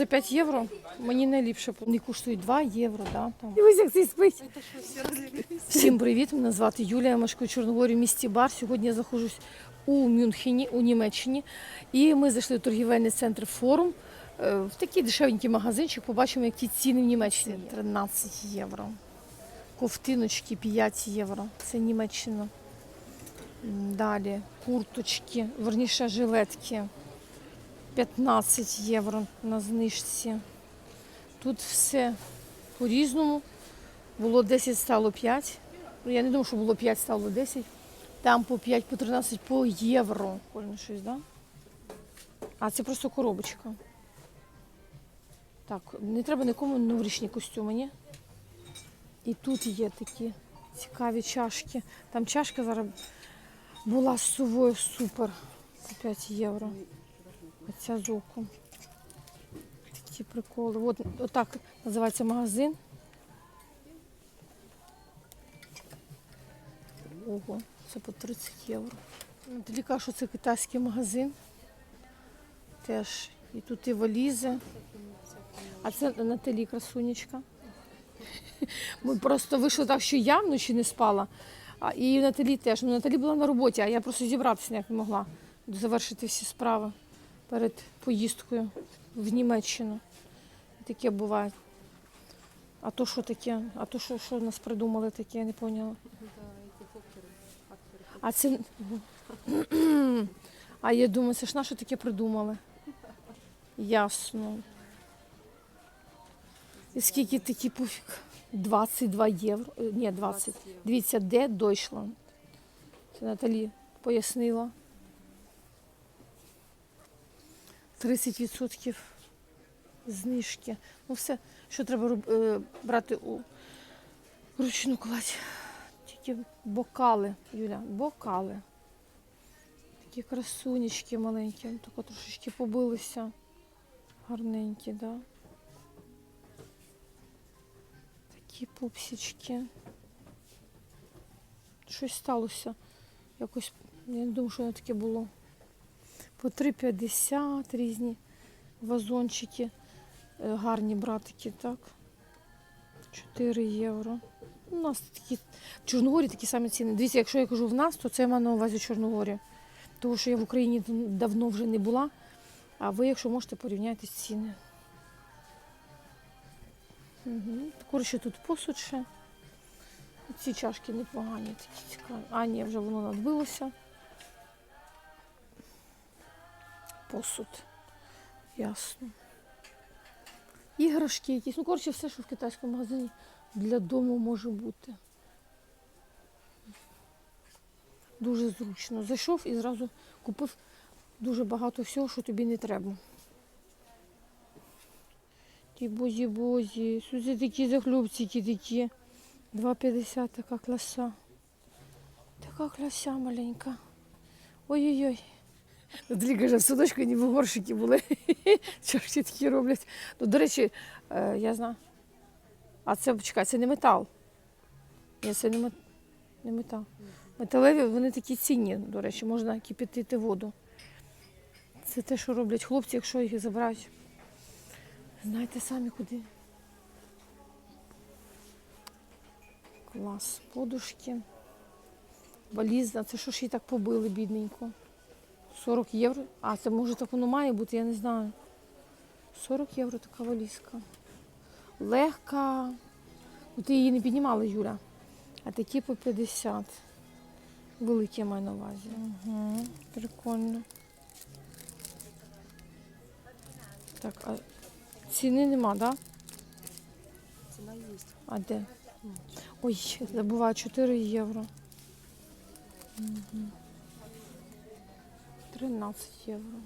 за 5 євро мені найліпше. Вони коштують 2 євро. Да, там. Дивись, як цей спить. Всім привіт! Мене звати Юлія. Я мешкаю в Чорногорі в місті Бар. Сьогодні я знаходжусь у Мюнхені, у Німеччині. І ми зайшли в торгівельний центр форум. е, В такий дешевенький магазинчик. Побачимо, які ціни в Німеччині. 13 євро. Ковтиночки 5 євро. Це Німеччина. Далі курточки, верніше жилетки. 15 євро на знижці. Тут все по-різному. Було 10, стало 5. Ну, я не думаю, що було 5, стало 10. Там по 5, по 13, по євро. Кожне щось, да? А це просто коробочка. Так, не треба нікому новорічні костюми, ні? І тут є такі цікаві чашки. Там чашка зараз була з сувою супер. По 5 євро. Оця з оком. Такі приколи. От, отак називається магазин. Ого, це по 30 євро. Каже, що це китайський магазин. Теж. І тут і валізи. А це Наталі красунечка. Ми просто вийшли так, що я вночі не спала. А, і Наталі теж. Ну, Наталі була на роботі, а я просто зібратися ніяк не могла завершити всі справи перед поїздкою в Німеччину. Таке буває. А то що таке? А то що, що нас придумали таке, я не поняла. А це. А я думаю, це ж на що таке придумали? Ясно. І скільки такі пофіг? 22 євро. Ні, 20. Дивіться, де Deutschland. Це Наталі пояснила. 30% знижки. Ну все, що треба е, брати у ручну кладь. Тільки бокали, Юля, бокали. Такі красунечки маленькі, ну, тако трошечки побилися. Гарненькі, да? Такі пупсічки. Щось сталося. Якось, я не думаю, що воно таке було. По 3,50 різні вазончики. Е, Гарні братики, так. 4 євро. У нас такі в Чорногорі такі самі ціни. Дивіться, якщо я кажу в нас, то це я маю на увазі Чорногорі. Тому що я в Україні давно вже не була. А ви, якщо можете, порівняйте ціни. Угу. Коротше, тут посуд ще. Ці чашки непогані, такі цікаві. А, ні, вже воно надбилося. Посуд. Ясно. Іграшки якісь. Ну, коротше, все, що в китайському магазині для дому може бути. Дуже зручно. Зайшов і зразу купив дуже багато всього, що тобі не треба. Ті бозі-бозі, сюди такі захлюбчики такі. 2,50 така класа. Така класа маленька. Ой-ой-ой. Андрій каже, в садочку ніби горщики були. Чашки такі роблять. Ну, до речі, е, я знаю. А це, почекай, це не метал. Ні, це не, мет... не метал. Металеві, вони такі цінні, до речі, можна кипятити воду. Це те, що роблять хлопці, якщо їх забирають. Знаєте самі куди. Клас. Подушки. Валіза. Це що ж її так побили, бідненько. 40 євро. А, це може так воно має бути, я не знаю. 40 євро така валізка. Легка. Ну, ти її не піднімала, Юля. А такі по 50. Великі я маю на увазі. Угу, прикольно. Так, а ціни нема, так? Да? Ціна є. А де? Ой, забуваю, 4 євро. Мгм. 13 євро.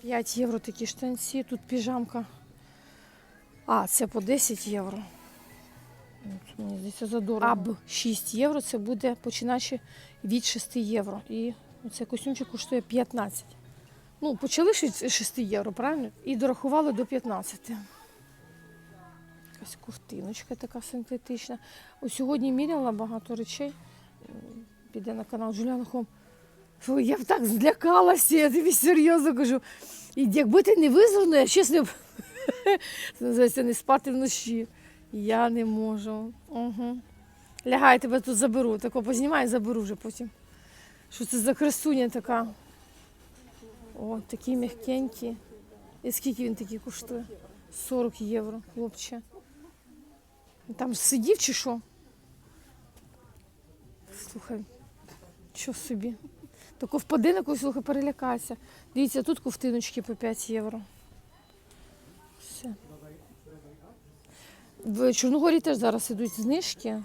5 євро такі штанці, тут піжамка. А, це по 10 євро. Мені здається, задорого. Аб 6 євро це буде починаючи від 6 євро. І цей костюмчик коштує 15. Ну, почали від 6 євро, правильно? І дорахували до 15. Якась ковтиночка така синтетична. Ось сьогодні міряла багато речей. Піде на канал Джуліана Хом. Фу, я б так злякалася, я тобі серйозно кажу. І якби ти не визвав, я чесно Це називається не спати вночі. Я не можу. Угу. Лягай, тебе тут заберу. Тако познімаю, заберу вже потім. Що це за красуня така? О, такі м'якенькі. І скільки він такий коштує? 40 євро, хлопче. Там сидів чи що? Слухай, що собі? На когось, слухай, перелякайся. Дивіться, тут ковтиночки по 5 євро. Все. В Чорногорії теж зараз ідуть знижки.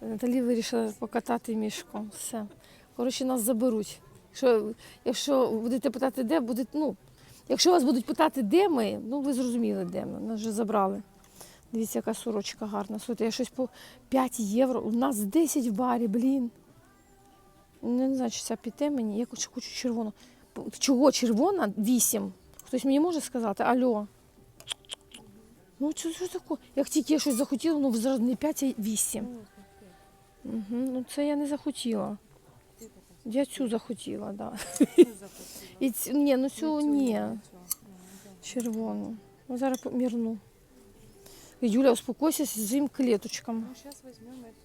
Наталі вирішила покатати мішком. Все. Коротше, нас заберуть. Якщо, якщо будете питати, де, буде, ну, якщо вас будуть питати, де ми, ну ви зрозуміли, де ми. Нас вже забрали. Дивіться, яка сорочка гарна. Слухайте, я щось по 5 євро. У нас 10 в барі, блін. Не знаю, чи ця піде мені. Я хочу, хочу червону. Чого червона? 8. Хтось мені може сказати? Алло. Ну, що, що таке? Як тільки я щось захотіла, ну зразу не 5, а 8. Угу, ну це я не захотіла. Я цю захотіла. Да. І ці, ні, ну цю ні. Червону. Ну, зараз помірну. Юля, успокойся з цим клеточком. Ну, сейчас возьмем эту.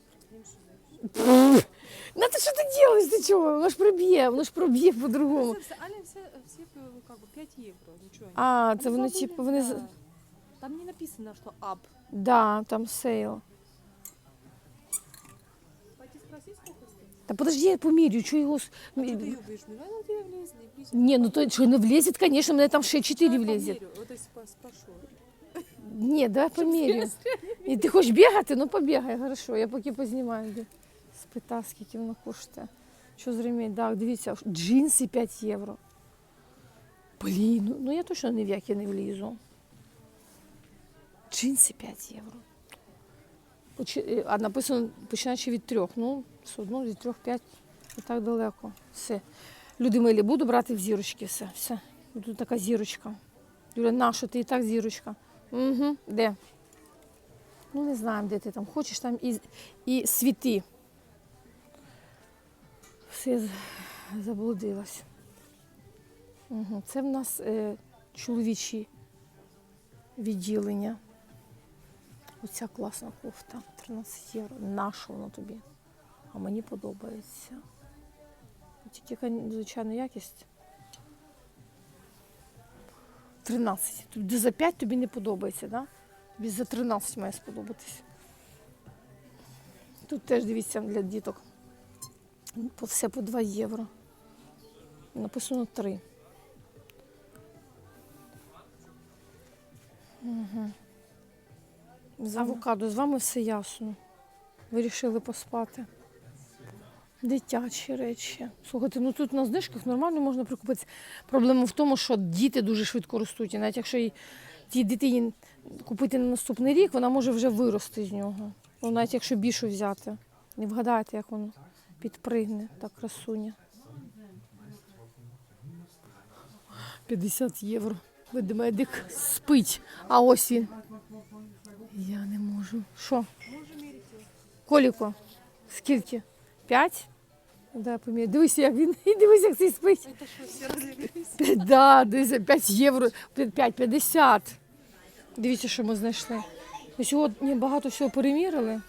Ну ти що ти робиш? Ти чого? Воно ж проб'є, воно ж проб'є по-другому. Аля все, все э, как бы 5 евро, ничего. А, це Ну, вони забыли, типу, вони. з- да. Там не написано, что ап. Да, там сейл. Пойти спроси, сколько стоит? Та подожди, я помірю, чого його. с- А что ты ее будешь? Ну, ну, ты влезли, влезли. Ні, ну то що не влізе, звісно, мене там ще 4 Я влізе. померю, Вот если спо- спрошу. Ні, давай помірю. І ти хочеш бігати? Ну побігай, хорошо. Я поки познімаю. Спита, скільки воно коштує. Що з ремінь? Так, дивіться, джинси 5 євро. Блін, ну, ну я точно ні в які не влізу. Джинси 5 євро. Е, А написано починаючи від трьох. Ну, все одно від трьох, п'ять і так далеко. Все. Люди милі, буду брати в зірочки все. все. Тут така зірочка. Юля, на що ти і так зірочка? Угу. Де? Ну, не знаємо, де ти там хочеш, там і, і світи. Все з- заблудилась. Угу. Це в нас е, чоловічі відділення. Оця класна кофта. 13 євро. Наша воно тобі. А мені подобається. Тільки, звичайно, якість. 13. Тобі за 5 тобі не подобається, да? Тобі за 13 має сподобатись. Тут теж дивіться для діток. Все по 2 євро. Написано 3. Угу. З авокадо, з вами все ясно. Вирішили поспати. Дитячі речі. Слухайте, ну тут на знижках нормально можна прикупитися. Проблема в тому, що діти дуже швидко ростуть. І навіть якщо їй тій дитині купити на наступний рік, вона може вже вирости з нього. Ну, навіть якщо більшу взяти. Не вгадаєте, як воно підпригне, та красуня. 50 євро. Ведмедик спить, а ось він. Я не можу. Що? Коліко? Скільки? П'ять? Да, поміряю. Дивися, як він. І дивись, як цей спить. Это что, все разлились? П'ять, да, дивіться, 5 євро, 5,50. Дивіться, що ми знайшли. Ми сьогодні багато всього перемірили.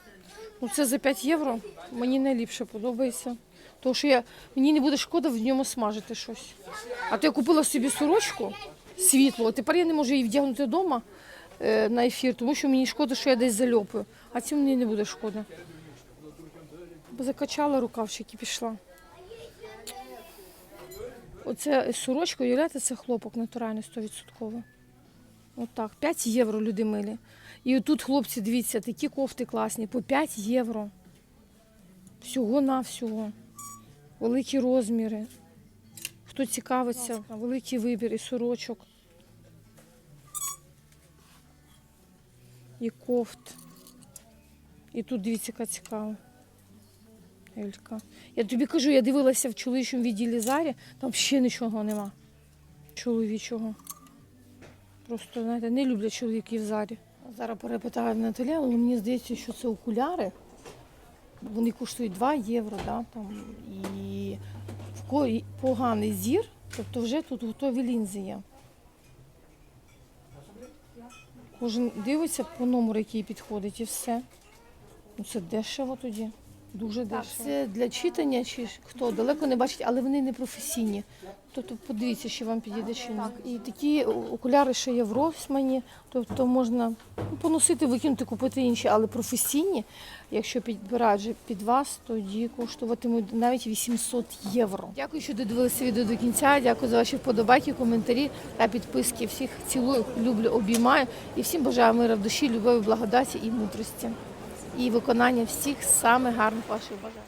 Ну, це за 5 євро мені найліпше подобається. Тому що я, мені не буде шкода в ньому смажити щось. А то я купила собі сорочку світлу, а тепер я не можу її вдягнути вдома е, на ефір, тому що мені шкода, що я десь зальопаю. А цим мені не буде шкода. Бо закачала рукавчик і пішла. Оце сорочка, уявляєте, це хлопок натуральний 100%. Отак, 5 євро люди милі. І отут, хлопці, дивіться, такі кофти класні, по 5 євро. Всього на всього. Великі розміри. Хто цікавиться, великий вибір і сорочок. І кофт. І тут дивіться, яка цікава. Юлька. Я тобі кажу, я дивилася в чоловічому відділі зарі, там ще нічого нема. Чоловічого. Просто, знаєте, не люблять чоловіків в зарі. Зараз перепитаю в Наталі, але мені здається, що це окуляри. Вони коштують 2 євро. да, там, І в кої поганий зір, тобто вже тут готові лінзи є. Кожен дивиться по номеру, який підходить, і все. Ну Це дешево тоді. Дуже дешево. Це для читання, чи ж хто далеко не бачить, але вони не професійні. Тобто подивіться, що вам підійде чи ні. І такі окуляри ще є в Росмані, тобто можна ну, поносити, викинути, купити інші, але професійні, якщо підбирають вже під вас, тоді коштуватимуть навіть 800 євро. Дякую, що додивилися відео до кінця. Дякую за ваші вподобайки, коментарі та підписки. Всіх цілую, люблю, обіймаю і всім бажаю мира в душі, любові, благодаті і мудрості. І виконання всіх самих гарних ваших бажань.